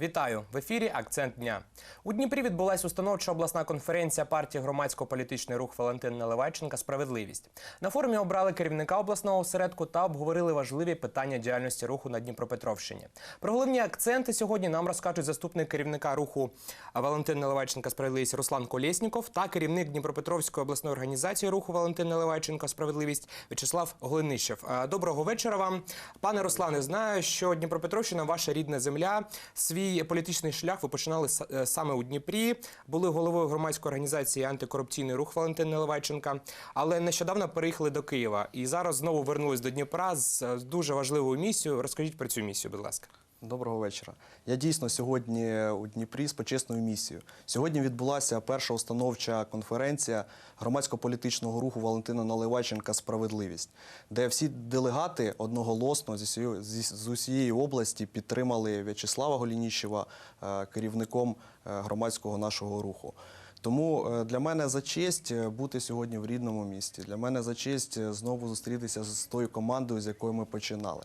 Вітаю в ефірі. Акцент дня у Дніпрі відбулася установча обласна конференція партії громадсько-політичний рух Валентин Наливайченка Справедливість на форумі обрали керівника обласного осередку та обговорили важливі питання діяльності руху на Дніпропетровщині. Про головні акценти сьогодні нам розкажуть заступник керівника руху Валентин Наливайченка Справедливість Руслан Колєсніков та керівник Дніпропетровської обласної організації руху Валентин Наливайченко Справедливість В'ячеслав Глинищев. Е, Доброго вечора вам, пане Руслане. Знаю, що Дніпропетровщина ваша рідна земля. Свій політичний шлях ви починали е, саме у Дніпрі. Були головою громадської організації антикорупційний рух Валентин Наливайченка, але нещодавно переїхали до Києва і зараз знову вернулись до Дніпра е, з дуже важливою місією. Розкажіть про цю місію, будь ласка. Доброго вечора. Я дійсно сьогодні у Дніпрі з почесною місією. Сьогодні відбулася перша установча конференція громадсько-політичного руху Валентина Наливайченка Справедливість, де всі делегати одноголосно з усієї області підтримали В'ячеслава Голініщева е, керівником е, громадського нашого руху. Тому е, для мене за честь бути сьогодні в рідному місті. Для мене за честь знову зустрітися з тою командою, з якої ми починали.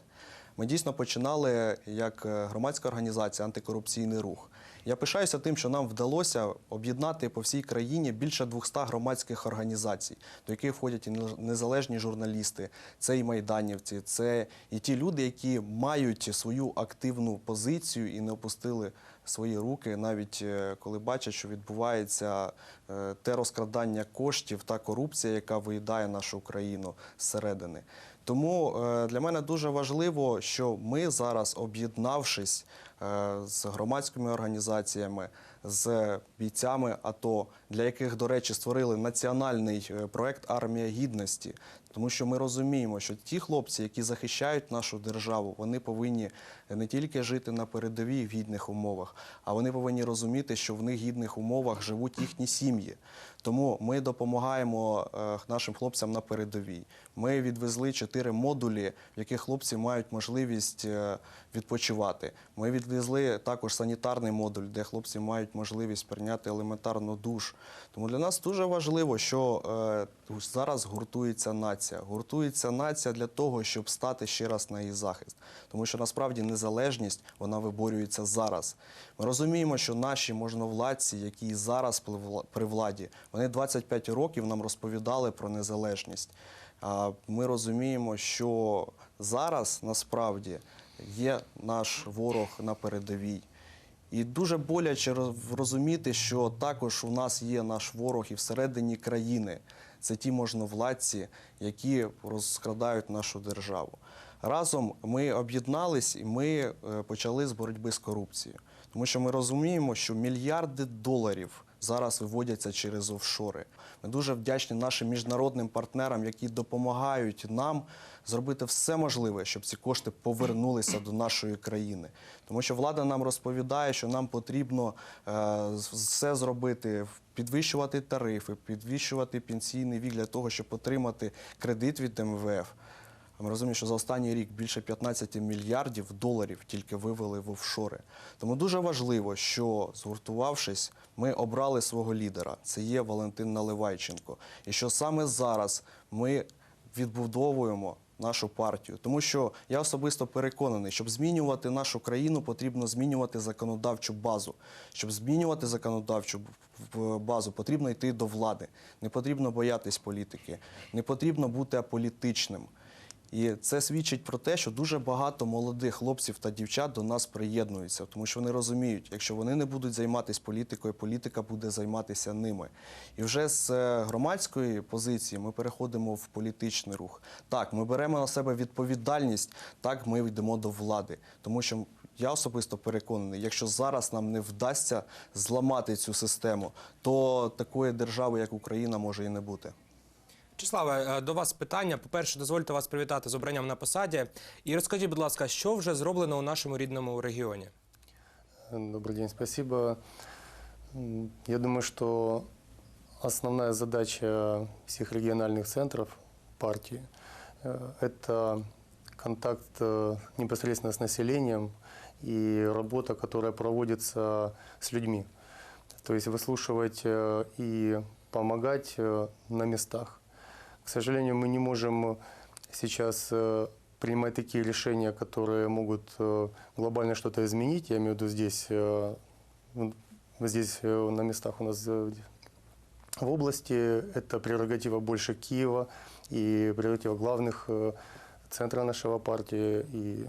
Ми дійсно починали як е, громадська організація антикорупційний рух. Я пишаюся тим, що нам вдалося об'єднати по всій країні більше 200 громадських організацій, до яких входять і незалежні журналісти, це і майданівці, це і ті люди, які мають свою активну позицію і не опустили свої руки, навіть е, коли бачать, що відбувається е, те розкрадання коштів та корупція, яка виїдає нашу країну зсередини. Тому е, для мене дуже важливо, що ми зараз, об'єднавшись е, з громадськими організаціями, з бійцями АТО, для яких, до речі, створили національний е, проект Армія гідності, тому що ми розуміємо, що ті хлопці, які захищають нашу державу, вони повинні не тільки жити на передовій в гідних умовах, а вони повинні розуміти, що в них гідних умовах живуть їхні сім'ї. Тому ми допомагаємо е, нашим хлопцям на передовій. Ми відвезли чотири модулі, в яких хлопці мають можливість е, відпочивати. Ми відвезли також санітарний модуль, де хлопці мають можливість прийняти елементарно душ. Тому для нас дуже важливо, що е, зараз гуртується нація. Гуртується нація для того, щоб стати ще раз на її захист. Тому що насправді незалежність вона виборюється зараз. Ми розуміємо, що наші можновладці, які зараз при при владі, вони 25 років нам розповідали про незалежність. А ми розуміємо, що зараз насправді є наш ворог на передовій. І дуже боляче розуміти, що також у нас є наш ворог і всередині країни. Це ті можновладці, які розкрадають нашу державу. Разом ми об'єднались і ми е, почали з боротьби з корупцією. Тому що ми розуміємо, що мільярди доларів зараз виводяться через офшори. Ми дуже вдячні нашим міжнародним партнерам, які допомагають нам зробити все можливе, щоб ці кошти повернулися до нашої країни. Тому що влада нам розповідає, що нам потрібно е, все зробити, підвищувати тарифи, підвищувати пенсійний вік для того, щоб отримати кредит від МВФ. Ми розуміємо, що за останній рік більше 15 мільярдів доларів тільки вивели в офшори. Тому дуже важливо, що згуртувавшись, ми обрали свого лідера. Це є Валентин Наливайченко. І що саме зараз ми відбудовуємо нашу партію. Тому що я особисто переконаний, щоб змінювати нашу країну, потрібно змінювати законодавчу базу. Щоб змінювати законодавчу базу, потрібно йти до влади. Не потрібно боятись політики, не потрібно бути аполітичним. І це свідчить про те, що дуже багато молодих хлопців та дівчат до нас приєднуються, тому що вони розуміють, якщо вони не будуть займатися політикою, політика буде займатися ними. І вже з е, громадської позиції ми переходимо в політичний рух. Так, ми беремо на себе відповідальність, так ми йдемо до влади, тому що. Я особисто переконаний, якщо зараз нам не вдасться зламати цю систему, то такої держави, як Україна, може і не бути. Вячеславе, е, до вас питання. По-перше, дозвольте вас привітати з обранням на посаді. І розкажіть, будь ласка, що вже зроблено у нашому рідному регіоні? Добрый день, спасибо. М, Я думаю, что основная задача всех региональных центров партии э, – это контакт э, непосредственно с населением и работа, которая проводится с людьми. То есть выслушивать э, и помогать э, на местах. К сожалению, мы не можем сейчас э, принимать такие решения, которые могут э, глобально что-то изменить. Я имею в виду здесь, э, ну, здесь э, на местах у нас э, в области. Это прерогатива больше Киева и прерогатива главных э, центра нашего партии и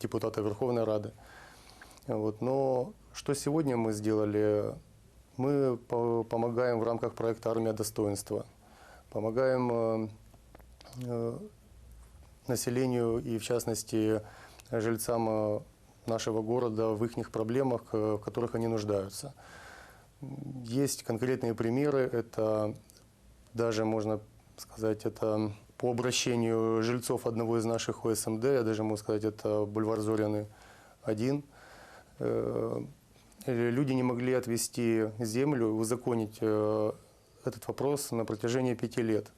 депутата Верховной Рады. Вот. Но что сегодня мы сделали? Мы по- помогаем в рамках проекта «Армия достоинства». Помогаем э, э, населению и, в частности, жильцам э, нашего города в их проблемах, в которых они нуждаются. Есть конкретные примеры. Это даже, можно сказать, это по обращению жильцов одного из наших ОСМД, я даже могу сказать, это бульвар Зоряны 1. Э, Люди не могли отвести землю, узаконить этот вопрос на протяжении пяти лет.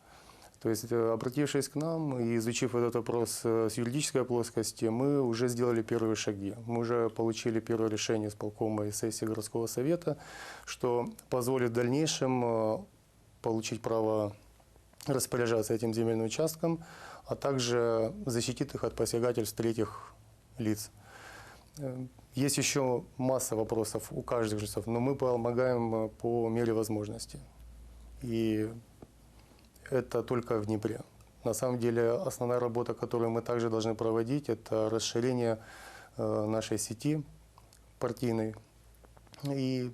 То есть, э, обратившись к нам и изучив этот вопрос э, с юридической плоскости, мы уже сделали первые шаги. Мы уже получили первое решение с полкома и сессии городского совета, что позволит в дальнейшем э, получить право распоряжаться этим земельным участком, а также защитит их от посягательств третьих лиц. Есть еще масса вопросов у каждого жильцов, но мы помогаем по мере возможности. И это только в Днепре. На самом деле основная работа, которую мы также должны проводить, это расширение э, нашей сети партийной и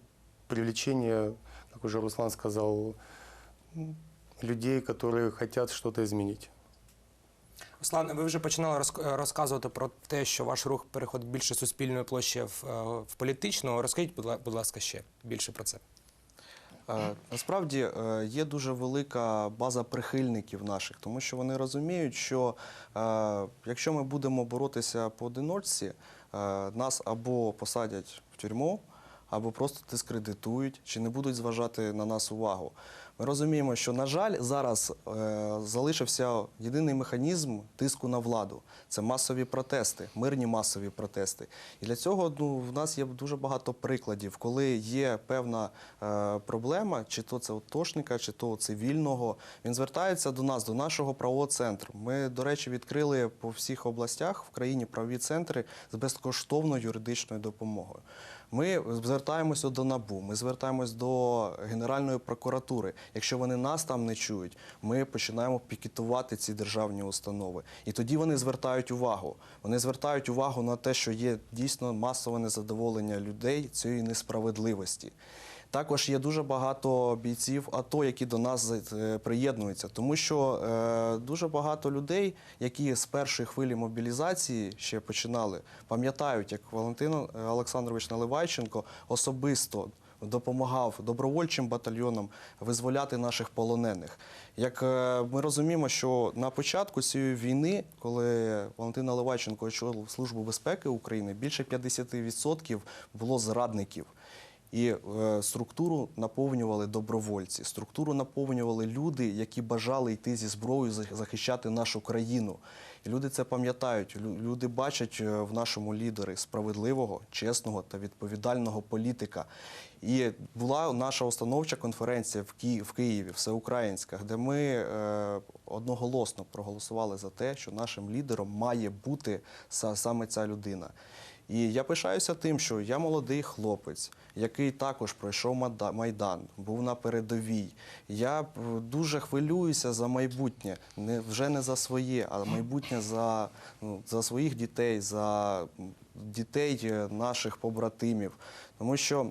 привлечение, как уже Руслан сказал, м, людей, которые хотят что-то изменить. Руслан, ви вже починали розк- розказувати про те, що ваш рух переходить більше суспільної площі в, е, в політичну. Розкажіть, будь ла- будь ласка, ще більше про це. Е, Насправді е, є дуже велика база прихильників наших, тому що вони розуміють, що е, якщо ми будемо боротися поодиночці, нас або посадять в тюрму, або просто дискредитують, чи не будуть зважати на нас увагу. Розуміємо, що, на жаль, зараз е, залишився єдиний механізм тиску на владу. Це масові протести, мирні масові протести. І для цього ну, в нас є дуже багато прикладів, коли є певна е, проблема, чи то це отошника, чи то цивільного. Він звертається до нас, до нашого правового центру. Ми, до речі, відкрили по всіх областях в країні правові центри з безкоштовною юридичною допомогою. Ми звертаємося до НАБУ, ми звертаємось до Генеральної прокуратури. Якщо вони нас там не чують, ми починаємо пікетувати ці державні установи. І тоді вони звертають увагу. Вони звертають увагу на те, що є дійсно масове незадоволення людей цієї несправедливості. Також є дуже багато бійців АТО, які до нас е, приєднуються, тому що е, дуже багато людей, які з першої хвилі мобілізації ще починали, пам'ятають, як Валентин е, Олександрович Наливайченко особисто допомагав добровольчим батальйонам визволяти наших полонених. Як е, ми розуміємо, що на початку цієї війни, коли Валентин Наливайченко очолив Службу безпеки України, більше 50% було зрадників. І е, структуру наповнювали добровольці, структуру наповнювали люди, які бажали йти зі зброєю за- захищати нашу країну. І люди це пам'ятають. Лю- Люди бачать е, в нашому лідері справедливого, чесного та відповідального політика. І була наша установча конференція в, Ки- в Києві, всеукраїнська, де ми е, одноголосно проголосували за те, що нашим лідером має бути саме ця людина. І я пишаюся тим, що я молодий хлопець, який також пройшов Майдан, був на передовій. Я дуже хвилююся за майбутнє, не, вже не за своє, а майбутнє за, ну, за своїх дітей, за дітей е, наших побратимів. Тому що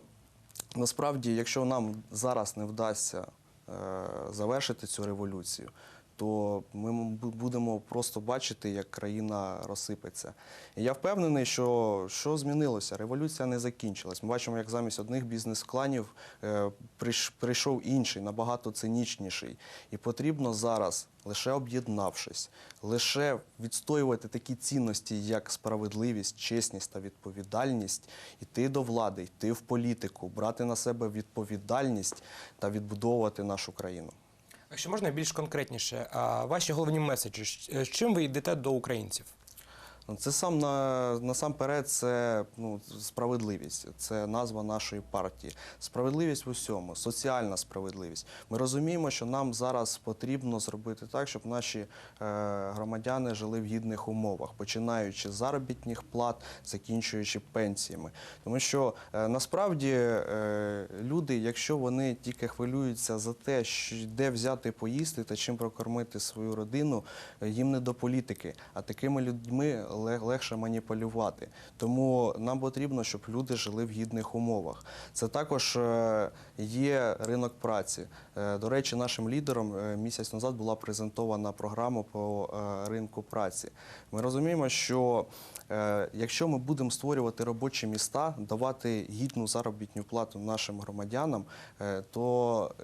насправді, якщо нам зараз не вдасться е, завершити цю революцію, то ми будемо просто бачити, як країна розсипеться. І я впевнений, що що змінилося? Революція не закінчилась. Ми бачимо, як замість одних бізнес-кланів е, прийш- прийшов інший, набагато цинічніший. І потрібно зараз, лише об'єднавшись, лише відстоювати такі цінності, як справедливість, чесність та відповідальність, йти до влади, йти в політику, брати на себе відповідальність та відбудовувати нашу країну. Якщо можна більш конкретніше, а, ваші головні меседжі, З- чим ви йдете до українців? Це сам на, насамперед це ну, справедливість, це назва нашої партії. Справедливість в усьому, соціальна справедливість. Ми розуміємо, що нам зараз потрібно зробити так, щоб наші е, громадяни жили в гідних умовах, починаючи з заробітних плат, закінчуючи пенсіями. Тому що е, насправді е, люди, якщо вони тільки хвилюються за те, що, де взяти поїсти та чим прокормити свою родину, е, їм не до політики. А такими людьми легше маніпулювати. Тому нам потрібно, щоб люди жили в гідних умовах. Це також е, є ринок праці. Е, До речі, нашим лідером е, місяць назад була презентована програма по ринку праці. Ми розуміємо, що якщо ми будемо створювати робочі міста, давати гідну заробітну плату нашим громадянам, то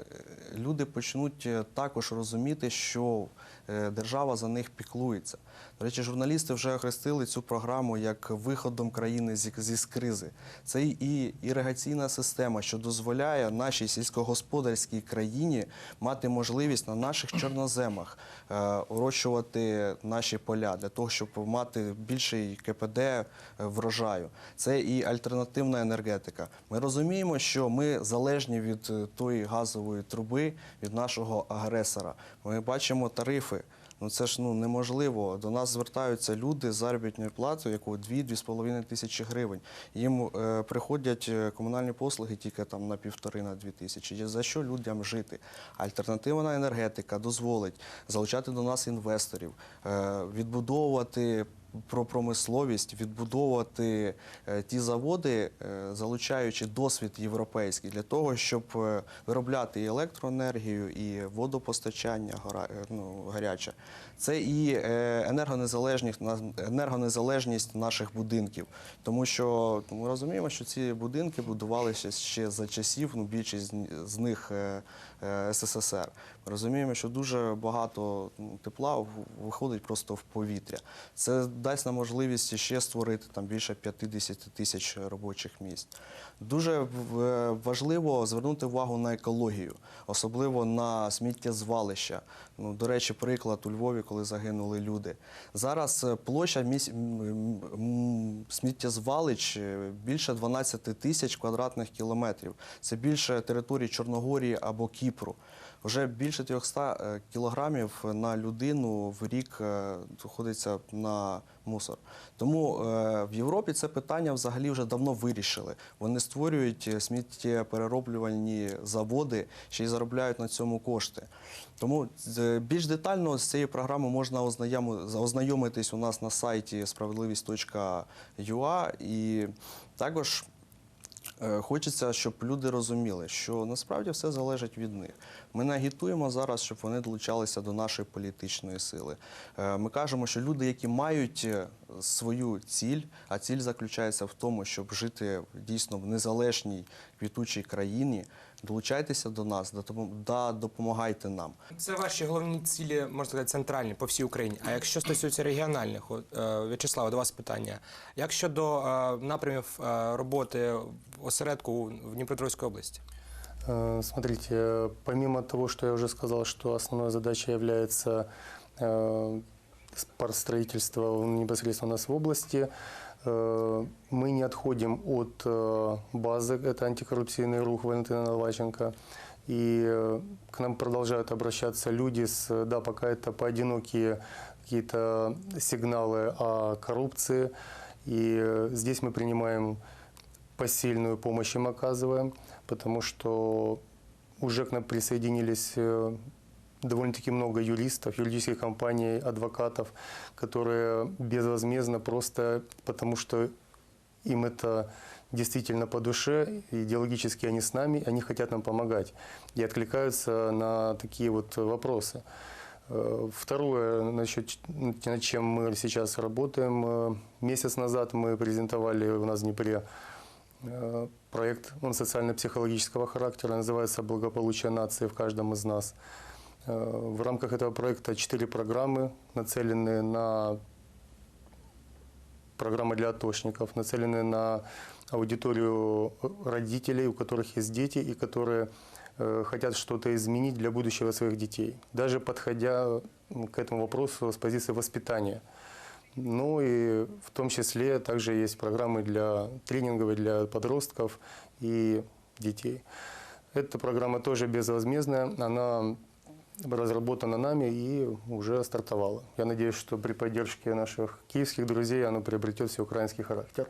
люди почнуть також розуміти, що держава за них піклується. До речі, журналісти вже охрестили цю програму як виходом країни зі, зі кризи. Це і іригаційна система, що дозволяє нашій сільськогосподарській країні мати можливість на наших чорноземах е, урощувати наші поля для того, щоб мати більший КПД е, врожаю. Це і альтернативна енергетика. Ми розуміємо, що ми залежні від е, тої газової труби, від нашого агресора. Ми бачимо тарифи. Ну це ж ну неможливо. До нас звертаються люди з заробітною платою, яку 2-2,5 тисячі гривень. Їм е, приходять е, комунальні послуги тільки там на півтори на дві тисячі. За що людям жити? Альтернативна енергетика дозволить залучати до нас інвесторів, е, відбудовувати. Про промисловість відбудовувати е, ті заводи, е, залучаючи досвід європейський для того, щоб е, виробляти і електроенергію, і водопостачання ну, гаряче. Це і енергонезалежність, наших будинків. Тому що ми розуміємо, що ці будинки будувалися ще за часів, ну більшість з- них СССР. Ми розуміємо, що дуже багато ну, тепла виходить просто в повітря. Це дасть нам можливість ще створити там більше 50 тисяч робочих місць. Дуже важливо звернути увагу на екологію, особливо на сміттєзвалища. Ну, до речі, приклад у Львові, коли загинули люди. Зараз е, площа сміттєзвалищ е, більше 12 тисяч квадратних кілометрів. Це більше території Чорногорії або Кіпру. Вже більше 300 е, кілограмів на людину в рік е, доходиться на мусор. Тому е, в Європі це питання взагалі вже давно вирішили. Вони створюють е, сміттєперероблювальні заводи, ще й заробляють на цьому кошти. Тому е, більш детально з цією програмою можна ознайомитись у нас на сайті справедливість.ua і також Е, Хочеться, щоб люди розуміли, що насправді все залежить від них. Ми не агітуємо зараз, щоб вони долучалися до нашої політичної сили. Е, Ми кажемо, що люди, які мають е, свою ціль, а ціль заключається в тому, щоб жити дійсно в незалежній квітучій країні, долучайтеся до нас да допомагайте нам. Це ваші головні цілі, можна сказати, центральні по всій Україні. А якщо стосується регіональних, е, В'ячеславе, до вас питання. Як щодо е, напрямів е, роботи в осередку в Дніпропетровській області? Смотрите, помимо того, что я уже сказал, что основной задачей является э, строительство непосредственно у нас в области, э, мы не отходим от э, базы, это антикоррупционный рух Валентина Наливайченко, и э, к нам продолжают обращаться люди с, да, пока это поодинокие какие-то сигналы о коррупции, и э, здесь мы принимаем посильную помощь им оказываем, потому что уже к нам присоединились э, довольно-таки много юристов, юридических компаний, адвокатов, которые безвозмездно просто потому, что им это действительно по душе, идеологически они с нами, они хотят нам помогать и откликаются на такие вот вопросы. Э, Второе, насчет, над чем мы сейчас работаем. Э, Месяц назад мы презентовали у нас в Днепре э, проект, он социально-психологического характера, называется «Благополучие нации в каждом из нас». Э, В рамках этого проекта четыре программы, нацеленные на программы для атошников, нацеленные на аудиторию родителей, у которых есть дети и которые э, хотят что-то изменить для будущего своих детей, даже подходя к этому вопросу с позиции воспитания. Ну и в том числе также есть программы для тренинговые для подростков и детей. Эта программа тоже безвозмездная, она разработана нами и уже стартовала. Я надеюсь, что при поддержке наших киевских друзей она приобретет всеукраинский характер.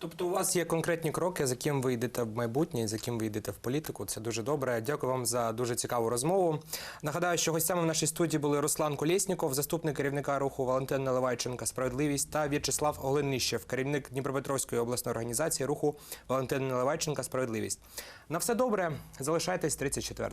Тобто у вас є конкретні кроки, за ким ви йдете в майбутнє, за ким ви йдете в політику. Це дуже добре. Дякую вам за дуже цікаву розмову. Нагадаю, що гостями в нашій студії були Руслан Колєсніков, заступник керівника руху Валентин Наливайченка Справедливість та В'ячеслав Оленищев, керівник Дніпропетровської обласної організації руху Валентин Наливайченка Справедливість. На все добре. Залишайтесь 34.